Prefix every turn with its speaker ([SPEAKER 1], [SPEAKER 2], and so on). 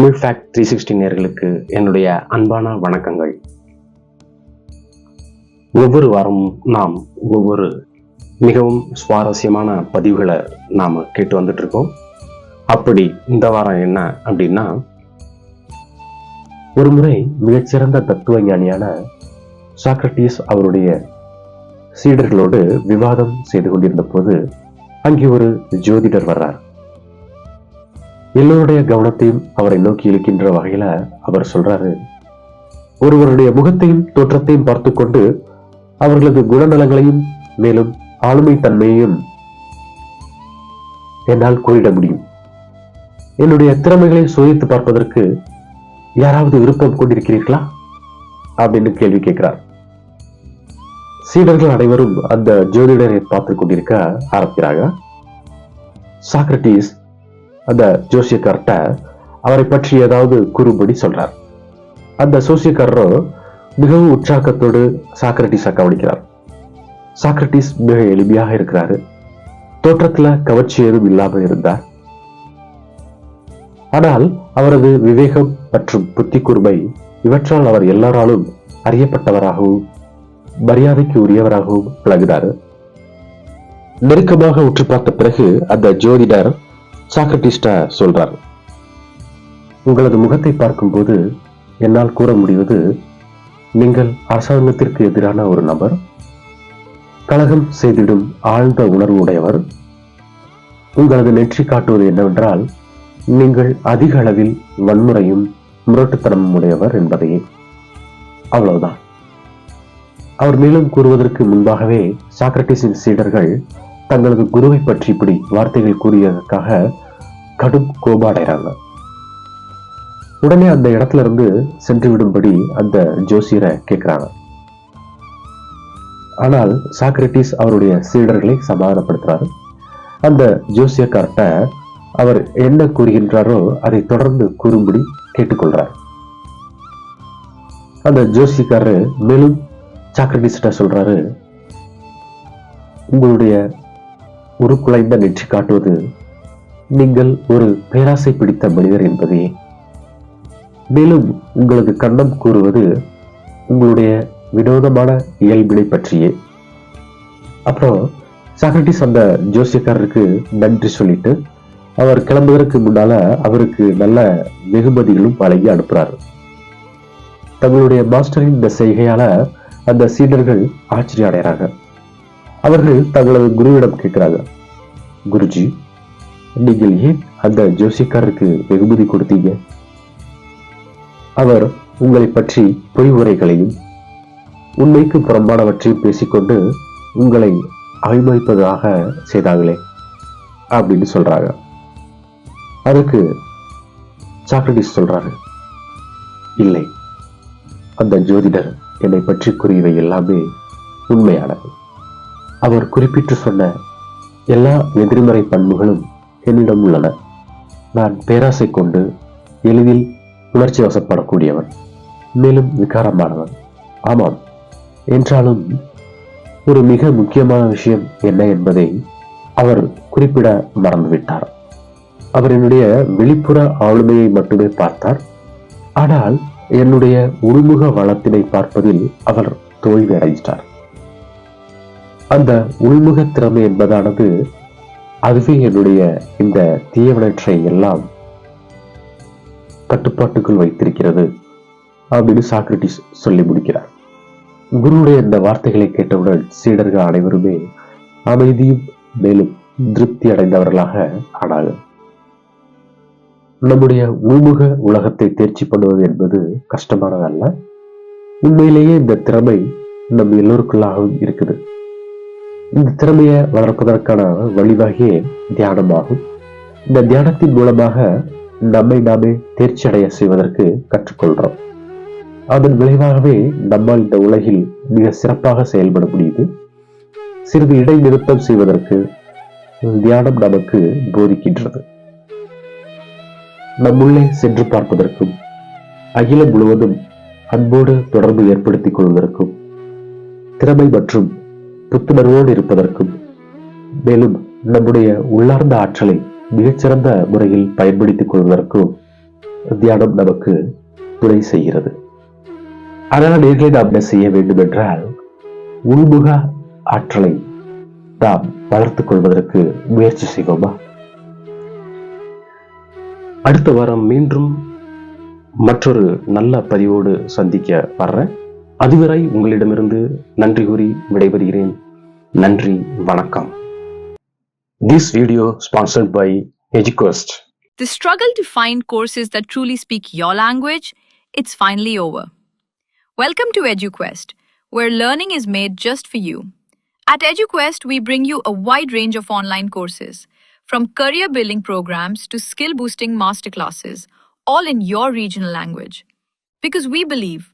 [SPEAKER 1] Tamil fact three sixty நேர்களுக்கு என்னுடைய அன்பான வணக்கங்கள். ஒவ்வொரு வாரமும் நாம் ஒவ்வொரு மிகவும் சுவாரஸ்யமான பதிவுகளை நாம் கேட்டு வந்துட்டு இருக்கோம் அப்படி இந்த வாரம் என்ன அப்படின்னா ஒரு முறை மிகச்சிறந்த தத்துவ ஞானியான சாக்ரட்டிஸ் அவருடைய சீடர்களோடு விவாதம் செய்து கொண்டிருந்த போது அங்கே ஒரு ஜோதிடர் வர்றார். எல்லோருடைய கவனத்தையும் அவரை நோக்கி இழுக்கின்ற வகையில அவர் சொல்றாரு. ஒருவருடைய முகத்தையும் தோற்றத்தையும் பார்த்து கொண்டு அவர்களது குணநலங்களையும் மேலும் ஆளுமை தன்மையையும் என்னால் கூறிட முடியும். என்னுடைய திறமைகளை சோதித்து பார்ப்பதற்கு யாராவது விருப்பம் கொண்டிருக்கிறீர்களா? அப்படின்னு கேள்வி கேட்கிறார். சீடர்கள் அனைவரும் அந்த ஜோதிடரை பார்த்து கொண்டிருக்க ஆரம்பிக்கிறாங்க. சாக்ரட்டிஸ் அந்த ஜோசியக்கார்ட்ட அவரை பற்றி ஏதாவது கூறும்படி சொல்றார். அந்த சோசியக்காரரோ மிகவும் உற்சாகத்தோடு சாக்ரட்டிஸை கவனிக்கிறார். சாக்ரட்டிஸ் மிக எளிமையாக இருக்கிறாரு. தோற்றத்துல கவர்ச்சி ஏதும் இல்லாமல் இருந்தார். ஆனால் அவரது விவேகம் மற்றும் புத்தி கூர்மை இவற்றால் அவர் எல்லாராலும் அறியப்பட்டவராகவும் மரியாதைக்கு உரியவராகவும் விளங்கினார் நெருக்கமாக உற்று பார்த்த பிறகு அந்த ஜோதிடர் சாக்ரட்டிஸ்ட சொல்றார். உங்களது முகத்தை பார்க்கும்போது என்னால் கூற முடிவது நீங்கள் அரசாங்கத்திற்கு எதிரான ஒரு நபர் கலகம் செய்திடும் ஆழ்ந்த உணர்வு உடையவர் உங்களது நெற்றி காட்டுவது என்னவென்றால் நீங்கள் அதிக அளவில் வன்முறையும் முரட்டுத்தனமும் உடையவர் என்பதையே. அவ்வளவுதான். அவர் மேலும் கூறுவதற்கு முன்பாகவே சாக்ரட்டிஸின் சீடர்கள் தங்களது குருவை பற்றி இப்படி வார்த்தைகள் கூறியதற்காக கடும் கோபாடைறாங்க. உடனே அந்த இடத்துல இருந்து சென்று விடும்படி அந்த ஜோசியரை கேட்கிறாங்க. ஆனால் சாக்ரட்டிஸ் அவருடைய சீடர்களை சமாதானப்படுத்துறாரு. அந்த ஜோசியக்கார்ட்ட அவர் என்ன கூறுகின்றாரோ அதை தொடர்ந்து கூறும்படி கேட்டுக்கொள்றார். அந்த ஜோசியக்காரர் மேலும் சாக்ரட்டிஸ்ட சொல்றாரு உங்களுடைய உருக்குலைந்த நெற்றி காட்டுவது. நீங்கள் ஒரு பேராசை பிடித்த மனிதர் என்பதே. மேலும் உங்களது கண்ணம் கூறுவது உங்களுடைய வினோதமான இயல்பினை பற்றியே. அப்புறம் சாக்ரட்டிஸ் அந்த ஜோசியக்காரருக்கு நன்றி சொல்லிட்டு அவர் கிளம்புவதற்கு முன்னால அவருக்கு நல்ல வெகுமதிகளும் வழங்கி அனுப்புறாரு. தங்களுடைய மாஸ்டரின் இந்த செய்கையால அந்த சீடர்கள் ஆச்சரிய அடைகிறாங்க அவர்கள் தங்களது குருவிடம் கேட்கிறாங்க குருஜி நீங்கள் ஏன் அந்த ஜோசியக்காரருக்கு வெகுமதி கொடுத்தீங்க? அவர் உங்களை பற்றி பொய் உரைகளையும் உண்மைக்கு புறம்பானவற்றையும் பேசிக்கொண்டு உங்களை அவமதிப்பதாக செய்தாங்களே அப்படின்னு சொல்றாங்க அதுக்கு சாக்ரடிஸ் சொல்றாரு இல்லை அந்த ஜோதிடர் என்னை பற்றி கூறியவை எல்லாமே உண்மையானது அவர் குறிப்பிட்டு சொன்ன எல்லா எதிர்மறை பண்புகளும் என்னிடம் உள்ளன. நான் பேராசை கொண்டு எளிதில் உணர்ச்சி வசப்படக்கூடியவன் மேலும் விகாரமானவன். ஆமாம் என்றாலும் ஒரு மிக முக்கியமான விஷயம் என்ன என்பதை அவர் குறிப்பிட மறந்துவிட்டார். அவர் என்னுடைய வெளிப்புற ஆளுமையை மட்டுமே பார்த்தார். ஆனால் என்னுடைய உள்முக வளத்தினை பார்ப்பதில் அவர் தோல்வி அடைந்தார் அந்த உள்முக திறமை என்பதானது அதுவே என்னுடைய இந்த தீயவனற்றை எல்லாம் கட்டுப்பாட்டுக்குள் வைத்திருக்கிறது அப்படின்னு சாக்ரட்டிஸ் சொல்லி முடிக்கிறார். குருவுடைய இந்த வார்த்தைகளை கேட்டவுடன் சீடர்கள் அனைவருமே அமைதியும் மேலும் திருப்தி அடைந்தவர்களாக ஆனார்கள் நம்முடைய உள்முக உலகத்தை தேர்ச்சி பண்ணுவது என்பது கஷ்டமானதல்ல. உண்மையிலேயே இந்த திறமை நம் எல்லோருக்குள்ளாகவும் இருக்குது. இந்த திறமையை வளர்ப்பதற்கான வழிவகையே தியானமாகும். இந்த தியானத்தின் மூலமாக நம்மை நாமே தேர்ச்சி அடைய செய்வதற்கு கற்றுக்கொள்றோம். அதன் விளைவாகவே நம்மால் இந்த உலகில் மிக சிறப்பாக செயல்பட முடியுது. சிறிது இடைநிறுத்தம் செய்வதற்கு தியானம் நமக்கு போதிக்கின்றது. நம்முள்ளே சென்று பார்ப்பதற்கும் அகிலம் முழுவதும் அன்போடு தொடர்பு ஏற்படுத்திக் கொள்வதற்கும் திறமை மற்றும் புத்துணர்வோடு இருப்பதற்கும் மேலும் நம்முடைய உள்ளார்ந்த ஆற்றலை மிகச்சிறந்த முறையில் பயன்படுத்திக் கொள்வதற்கும் தியானம் நமக்கு துணை செய்கிறது. அதனால் நேர்களை நாம் என்ன செய்ய வேண்டும் என்றால் உள்முக ஆற்றலை நாம் வளர்த்துக் கொள்வதற்கு முயற்சி செய்வோமா? அடுத்த வாரம் மீண்டும் மற்றொரு நல்ல பதிவோடு சந்திக்க வர்றேன். அதுவரை உங்களிடமிருந்து நன்றி கூறி விடைபெறுகிறேன் நன்றி வணக்கம் this video sponsored by Educost
[SPEAKER 2] The struggle to find courses that truly speak your language, it's finally over. Welcome to EduQuest, where learning is made just for you. At EduQuest, we bring you a wide range of online courses, from career building programs to skill boosting masterclasses, all in your regional language. Because we believe